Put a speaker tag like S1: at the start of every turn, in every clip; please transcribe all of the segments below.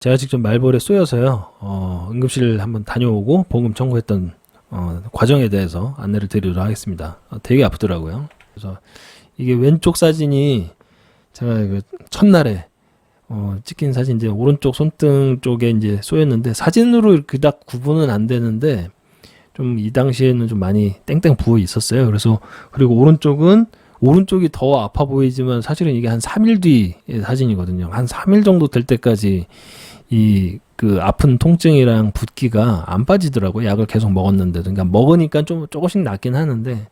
S1: 제가 직접 말벌에 쏘여서요. 어, 응급실 한번 다녀오고 보험 청구했던 어, 과정에 대해서 안내를 드리도록 하겠습니다. 어, 되게 아프더라고요. 그래서 이게 왼쪽 사진이 제가 그 첫날에 어, 찍힌 사진 이제 오른쪽 손등 쪽에 이제 쏘였는데 사진으로 그닥 구분은 안 되는데 좀 이 당시에는 좀 많이 땡땡 부어 있었어요. 그래서 그리고 오른쪽은 오른쪽이 더 아파 보이지만 사실은 이게 한 3일 뒤의 사진이거든요. 한 3일 정도 될 때까지 이 그 아픈 통증이랑 붓기가 안 빠지더라고요. 약을 계속 먹었는데. 그러니까 먹으니까 좀 조금씩 낫긴 하는데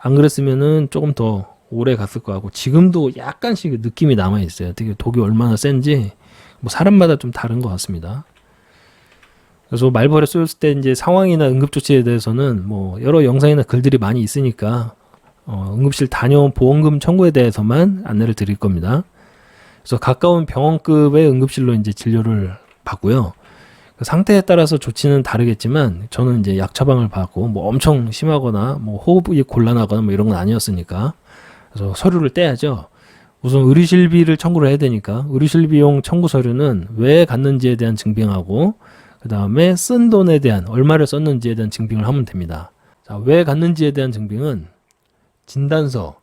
S1: 안 그랬으면은 조금 더 오래 갔을 거 같고 지금도 약간씩 느낌이 남아 있어요. 되게 독이 얼마나 센지 뭐 사람마다 좀 다른 것 같습니다. 그래서 말벌에 쏘였을 때 이제 상황이나 응급조치에 대해서는 뭐 여러 영상이나 글들이 많이 있으니까 어, 응급실 다녀온 보험금 청구에 대해서만 안내를 드릴 겁니다. 그래서 가까운 병원급의 응급실로 이제 진료를 받고요. 그 상태에 따라서 조치는 다르겠지만 저는 이제 약 처방을 받고 뭐 엄청 심하거나 뭐 호흡이 곤란하거나 뭐 이런 건 아니었으니까 그래서 서류를 떼야죠. 우선 의료실비를 청구를 해야 되니까 의료실비용 청구 서류는 왜 갔는지에 대한 증빙하고 그 다음에 쓴 돈에 대한 얼마를 썼는지에 대한 증빙을 하면 됩니다. 자, 왜 갔는지에 대한 증빙은 진단서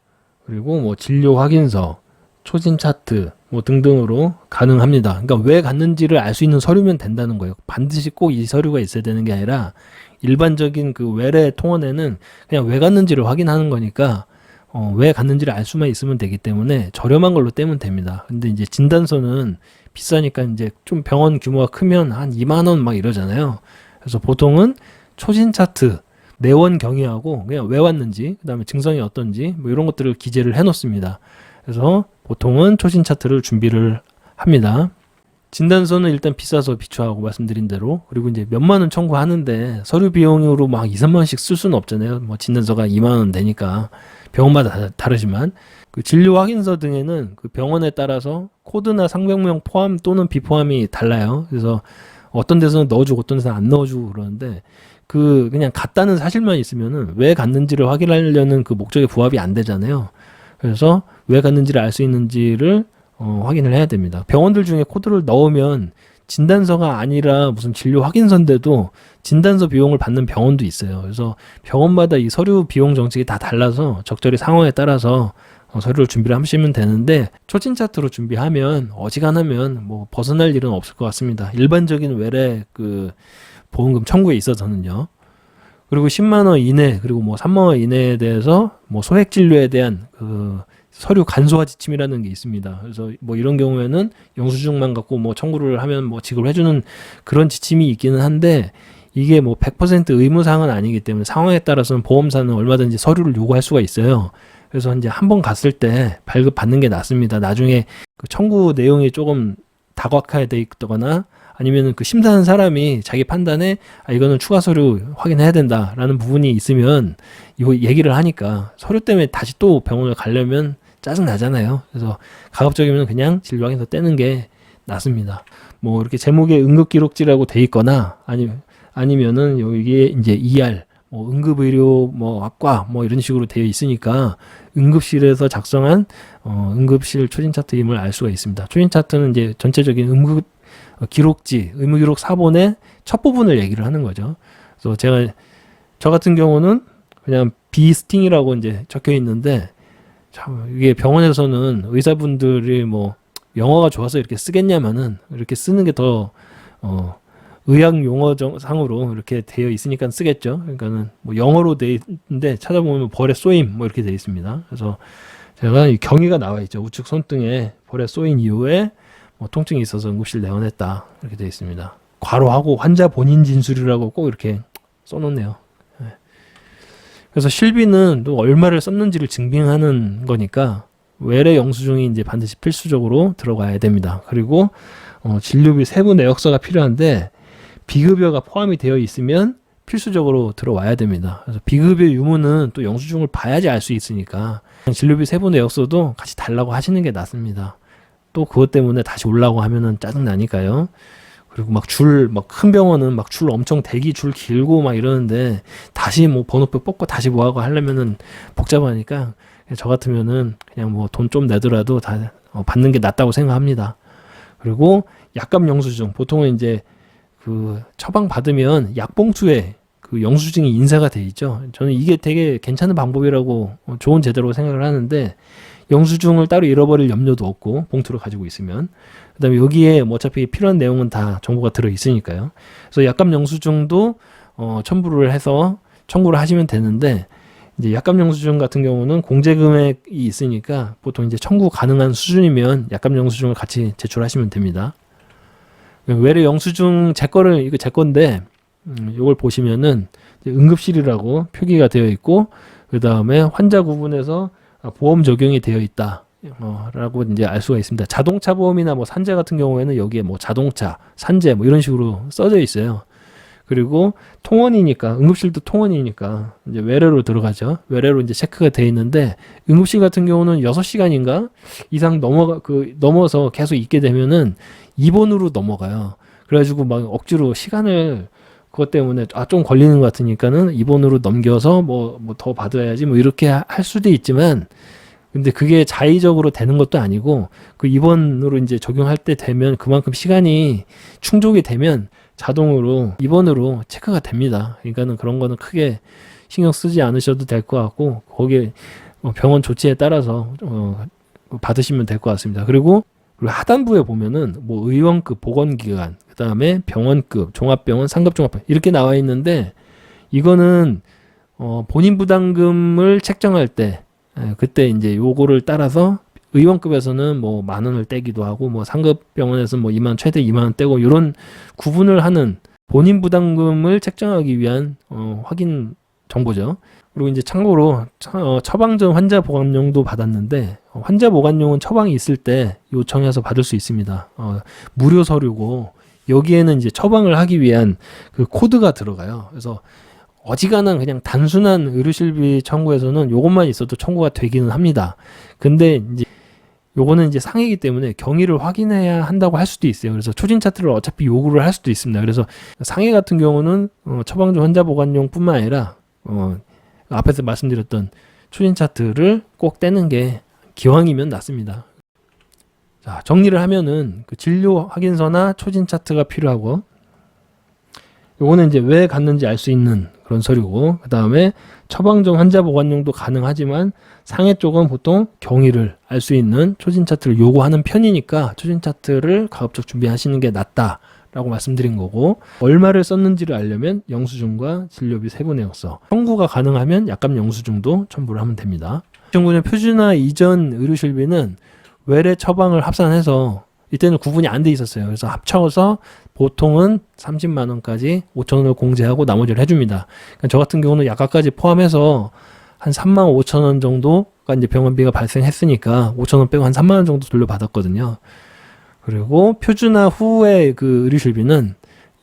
S1: 그리고 뭐 진료 확인서, 초진 차트 뭐 등등으로 가능합니다. 그러니까 왜 갔는지를 알 수 있는 서류면 된다는 거예요. 반드시 꼭 이 서류가 있어야 되는 게 아니라 일반적인 그 외래 통원에는 그냥 왜 갔는지를 확인하는 거니까 어, 왜 갔는지를 알 수만 있으면 되기 때문에 저렴한 걸로 떼면 됩니다. 근데 이제 진단서는 비싸니까 이제 좀 병원 규모가 크면 한 2만 원 막 이러잖아요. 그래서 보통은 초진 차트, 내원 경위하고 그냥 왜 왔는지, 그다음에 증상이 어떤지 뭐 이런 것들을 기재를 해 놓습니다. 그래서 보통은 초진 차트를 준비를 합니다. 진단서는 일단 비싸서 비추하고 말씀드린 대로 그리고 이제 몇만 원 청구하는데 서류 비용으로 막 2, 3만 원씩 쓸 수는 없잖아요. 뭐 진단서가 2만 원 되니까 병원마다 다- 다르지만 그 진료 확인서 등에는 그 병원에 따라서 코드나 상병명 포함 또는 비포함이 달라요. 그래서 어떤 데서는 넣어주고 어떤 데서는 안 넣어주고 그러는데 그 그냥 갔다는 사실만 있으면은 왜 갔는지를 확인하려는 그 목적에 부합이 안 되잖아요. 그래서 왜 갔는지를 알 수 있는지를 어, 확인을 해야 됩니다. 병원들 중에 코드를 넣으면 진단서가 아니라 무슨 진료 확인서인데도 진단서 비용을 받는 병원도 있어요. 그래서 병원마다 이 서류 비용 정책이 다 달라서 적절히 상황에 따라서 어, 서류를 준비를 하시면 되는데 초진 차트로 준비하면 어지간하면 뭐 벗어날 일은 없을 것 같습니다. 일반적인 외래 그 보험금 청구에 있어서는요. 그리고 10만 원 이내 그리고 뭐 3만 원 이내에 대해서 뭐 소액 진료에 대한 그 서류 간소화 지침이라는 게 있습니다. 그래서 뭐 이런 경우에는 영수증만 갖고 뭐 청구를 하면 뭐 지급을 해주는 그런 지침이 있기는 한데 이게 뭐 100% 의무 사항은 아니기 때문에 상황에 따라서는 보험사는 얼마든지 서류를 요구할 수가 있어요. 그래서 이제 한 번 갔을 때 발급 받는 게 낫습니다. 나중에 그 청구 내용이 조금 다각화돼 있거나 아니면은 그 심사하는 사람이 자기 판단에 아 이거는 추가 서류 확인해야 된다라는 부분이 있으면 이거 얘기를 하니까 서류 때문에 다시 또 병원을 가려면 짜증 나잖아요. 그래서 가급적이면 그냥 진료 확인서 떼는 게 낫습니다. 뭐 이렇게 제목에 응급 기록지라고 돼 있거나 아니 아니면은 여기에 이제 ER 뭐 응급의료 뭐 학과 뭐 이런 식으로 되어 있으니까 응급실에서 작성한 어, 응급실 초진 차트임을 알 수가 있습니다. 초진 차트는 이제 전체적인 응급 어, 기록지 의무 기록 사본의 첫 부분을 얘기를 하는 거죠. 그래서 제가 저 같은 경우는 그냥 비스팅이라고 이제 적혀 있는데 참 이게 병원에서는 의사분들이 뭐 영어가 좋아서 이렇게 쓰겠냐면은 이렇게 쓰는 게더 어, 의학 용어 상으로 이렇게 되어 있으니까 쓰겠죠. 그러니까는 뭐 영어로 돼 있는데 찾아보면 벌에 쏘임 뭐 이렇게 되어 있습니다. 그래서 제가 이 경위가 나와 있죠. 우측 손등에 벌에 쏘인 이후에 뭐 통증이 있어서 응급실 내원했다 이렇게 되어 있습니다. 괄호하고 환자 본인 진술이라고 꼭 이렇게 써놓네요. 예. 그래서 실비는 또 얼마를 썼는지를 증빙하는 거니까 외래 영수증이 이제 반드시 필수적으로 들어가야 됩니다. 그리고 어, 진료비 세부 내역서가 필요한데 비급여가 포함이 되어 있으면 필수적으로 들어와야 됩니다. 그래서 비급여 유무는 또 영수증을 봐야지 알 수 있으니까 진료비 세부 내역서도 같이 달라고 하시는 게 낫습니다. 또 그것 때문에 다시 올라고 하면은 짜증 나니까요. 그리고 막 줄, 막 큰 병원은 막 줄 엄청 대기 줄 길고 막 이러는데 다시 뭐 번호표 뽑고 다시 뭐 하고 하려면은 복잡하니까 저 같으면은 그냥 뭐 돈 좀 내더라도 다 어, 받는 게 낫다고 생각합니다. 그리고 약값 영수증 보통은 이제 그 처방 받으면 약봉투에 그 영수증이 인쇄가 돼 있죠. 저는 이게 되게 괜찮은 방법이라고 어, 좋은 제도라고 생각을 하는데 영수증을 따로 잃어버릴 염려도 없고 봉투를 가지고 있으면 그다음에 여기에 뭐 어차피 필요한 내용은 다 정보가 들어 있으니까요. 그래서 약값 영수증도 어 첨부를 해서 청구를 하시면 되는데 이제 약값 영수증 같은 경우는 공제 금액이 있으니까 보통 이제 청구 가능한 수준이면 약값 영수증을 같이 제출하시면 됩니다. 외래 영수증 제 거를 이거 제 건데 음, 이걸 보시면은 응급실이라고 표기가 되어 있고 그 다음에 환자 구분에서 아, 보험 적용이 되어 있다. 어, 라고 이제 알 수가 있습니다. 자동차 보험이나 뭐 산재 같은 경우에는 여기에 뭐 자동차, 산재 뭐 이런 식으로 써져 있어요. 그리고 통원이니까 응급실도 통원이니까 이제 외래로 들어가죠. 외래로 이제 체크가 돼 있는데 응급실 같은 경우는 6시간인가 이상 넘어가 그 넘어서 계속 있게 되면은 2번으로 넘어가요. 그래가지고 막 억지로 시간을 그것 때문에 아 좀 걸리는 것 같으니까는 2번으로 넘겨서 뭐 뭐 더 받아야지 뭐 이렇게 하- 할 수도 있지만 근데 그게 자의적으로 되는 것도 아니고 그 2번으로 이제 적용할 때 되면 그만큼 시간이 충족이 되면 자동으로 2번으로 체크가 됩니다. 그러니까는 그런 거는 크게 신경 쓰지 않으셔도 될 것 같고 거기에 어, 병원 조치에 따라서 어, 받으시면 될 것 같습니다. 그리고 그리고 하단부에 보면은 뭐 의원급 보건기관, 그 다음에 병원급, 종합병원, 상급종합병원 이렇게 나와 있는데 이거는 어, 본인 부담금을 책정할 때 예, 그때 이제 요거를 따라서 의원급에서는 뭐 만 원을 떼기도 하고 뭐 상급 병원에서는 뭐 2만 최대 2만 원 떼고 이런 구분을 하는 본인 부담금을 책정하기 위한 어, 확인 정보죠. 그리고 이제 참고로 처, 어, 처방전 환자 보관용도 받았는데 어, 환자 보관용은 처방이 있을 때 요청해서 받을 수 있습니다. 어, 무료 서류고 여기에는 이제 처방을 하기 위한 그 코드가 들어가요. 그래서 어지간한 그냥 단순한 의료실비 청구에서는 요것만 있어도 청구가 되기는 합니다. 근데 이제 요거는 이제 상해이기 때문에 경위를 확인해야 한다고 할 수도 있어요. 그래서 초진 차트를 어차피 요구를 할 수도 있습니다. 그래서 상해 같은 경우는 어, 처방전 환자 보관용뿐만 아니라 어, 앞에서 말씀드렸던 초진 차트를 꼭 떼는 게 기왕이면 낫습니다. 자, 정리를 하면은 그 진료 확인서나 초진 차트가 필요하고 요거는 이제 왜 갔는지 알 수 있는 그런 서류고 그 다음에 처방전 환자 보관용도 가능하지만 상해 쪽은 보통 경위를 알 수 있는 초진 차트를 요구하는 편이니까 초진 차트를 가급적 준비하시는 게 낫다 라고 말씀드린 거고 얼마를 썼는지를 알려면 영수증과 진료비 세부 내역서 청구가 가능하면 약값 영수증도 첨부를 하면 됩니다. 청구는 표준화 이전 의료실비는 외래 처방을 합산해서 이때는 구분이 안 돼 있었어요. 그래서 합쳐서 보통은 30만 원까지 5천 원을 공제하고 나머지를 해줍니다. 그러니까 저 같은 경우는 약값까지 포함해서 한 3만 5천 원 정도가 이제 병원비가 발생했으니까 5천 원 빼고 한 3만 원 정도 돌려받았거든요. 그리고 표준화 후에 그 의료실비는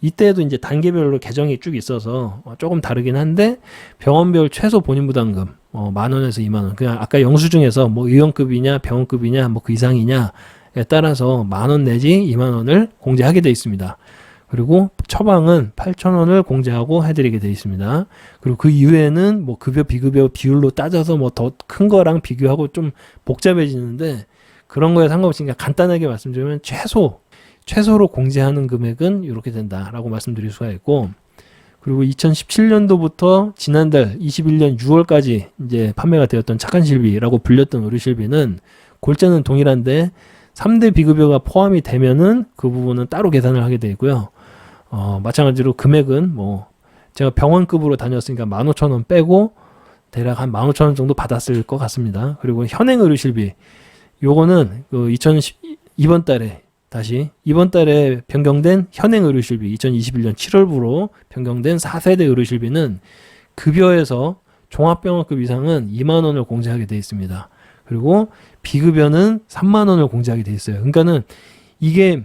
S1: 이때도 이제 단계별로 개정이 쭉 있어서 어, 조금 다르긴 한데 병원별 최소 본인 부담금 어, 만 원에서 2만 원. 그냥 아까 영수 증에서 뭐 의원급이냐 병원급이냐 뭐 그 이상이냐에 따라서 만 원 내지 2만 원을 공제하게 돼 있습니다. 그리고 처방은 8천 원을 공제하고 해드리게 돼 있습니다. 그리고 그 이후에는 뭐 급여 비급여 비율로 따져서 뭐 더 큰 거랑 비교하고 좀 복잡해지는데 그런 거에 상관없이 그냥 간단하게 말씀드리면 최소 최소로 공제하는 금액은 이렇게 된다라고 말씀드릴 수가 있고 그리고 2017년도부터 지난달 21년 6월까지 이제 판매가 되었던 착한 실비라고 불렸던 의료실비는 골자는 동일한데 3대 비급여가 포함이 되면은 그 부분은 따로 계산을 하게 되고요. 어, 마찬가지로 금액은 뭐 제가 병원급으로 다녔으니까 15,000원 빼고 대략 한 15,000원 정도 받았을 것 같습니다. 그리고 현행 의료실비 요거는 그 2010, 이번 달에 다시 이번 달에 변경된 현행 의료실비 2021년 7월부로 변경된 4세대 의료실비는 급여에서 종합병원급 이상은 2만 원을 공제하게 돼 있습니다. 그리고 비급여는 3만 원을 공제하게 돼 있어요. 그러니까는 이게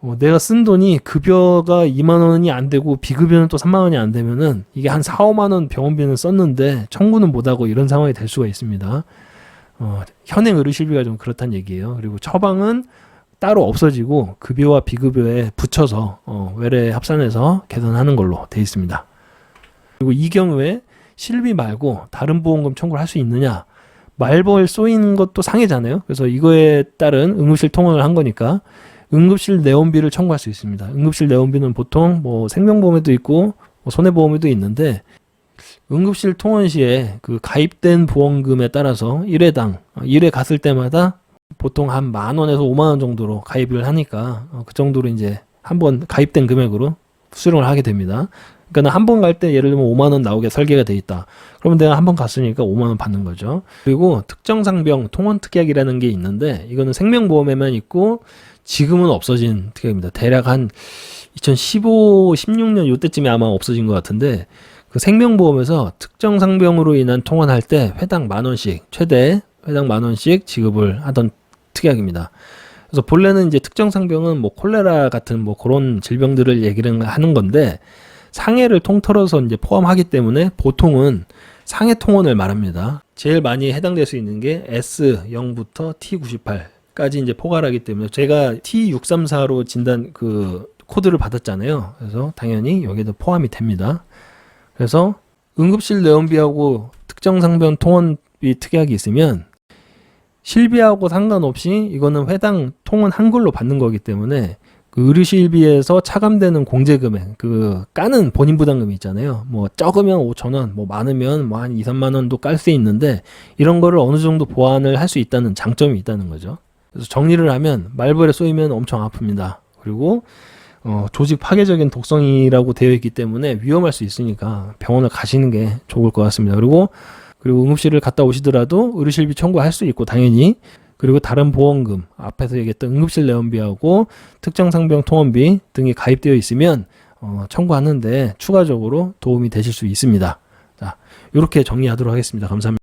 S1: 어, 내가 쓴 돈이 급여가 2만 원이 안 되고 비급여는 또 3만 원이 안 되면은 이게 한 4, 5만 원 병원비는 썼는데 청구는 못 하고 이런 상황이 될 수가 있습니다. 어, 현행 의료 실비가 좀 그렇다는 얘기예요. 그리고 처방은 따로 없어지고 급여와 비급여에 붙여서 어, 외래 합산해서 계산하는 걸로 돼 있습니다. 그리고 이 경우에 실비 말고 다른 보험금 청구를 할 수 있느냐? 말벌 쏘인 것도 상해잖아요. 그래서 이거에 따른 응급실 통원을 한 거니까 응급실 내원비를 청구할 수 있습니다. 응급실 내원비는 보통 뭐 생명보험에도 있고 뭐 손해보험에도 있는데 응급실 통원 시에 그 가입된 보험금에 따라서 1회당 1회 갔을 때마다 보통 한 만 원에서 5만 원 정도로 가입을 하니까 어, 그 정도로 이제 한 번 가입된 금액으로 수령을 하게 됩니다. 그러니까 한 번 갈 때 예를 들면 5만 원 나오게 설계가 돼 있다. 그러면 내가 한 번 갔으니까 5만 원 받는 거죠. 그리고 특정 상병 통원 특약이라는 게 있는데 이거는 생명보험에만 있고 지금은 없어진 특약입니다. 대략 한 2015, 16년 요때쯤에 아마 없어진 것 같은데 그 생명보험에서 특정 상병으로 인한 통원할 때 회당 만 원씩 최대 회당 만 원씩 지급을 하던 특약입니다. 그래서 본래는 이제 특정 상병은 뭐 콜레라 같은 뭐 그런 질병들을 얘기를 하는 건데 상해를 통틀어서 이제 포함하기 때문에 보통은 상해 통원을 말합니다. 제일 많이 해당될 수 있는 게 S0부터 T98까지 이제 포괄하기 때문에 제가 T634로 진단 그 코드를 받았잖아요. 그래서 당연히 여기도 포함이 됩니다. 그래서 응급실 내원비하고 특정 상병 통원비 특약이 있으면 실비하고 상관없이 이거는 회당 통원 한글로 받는 거기 때문에 그 의료실비에서 차감되는 공제금액 그 까는 본인 부담금이 있잖아요. 뭐 적으면 5천 원, 뭐 많으면 뭐 한 2, 3만 원도 깔 수 있는데 이런 거를 어느 정도 보완을 할 수 있다는 장점이 있다는 거죠. 그래서 정리를 하면 말벌에 쏘이면 엄청 아픕니다. 그리고 어, 조직 파괴적인 독성이라고 되어 있기 때문에 위험할 수 있으니까 병원을 가시는 게 좋을 것 같습니다. 그리고 그리고 응급실을 갔다 오시더라도 의료실비 청구할 수 있고 당연히 그리고 다른 보험금 앞에서 얘기했던 응급실 내원비하고 특정 상병 통원비 등이 가입되어 있으면 어, 청구하는데 추가적으로 도움이 되실 수 있습니다. 자, 이렇게 정리하도록 하겠습니다. 감사합니다.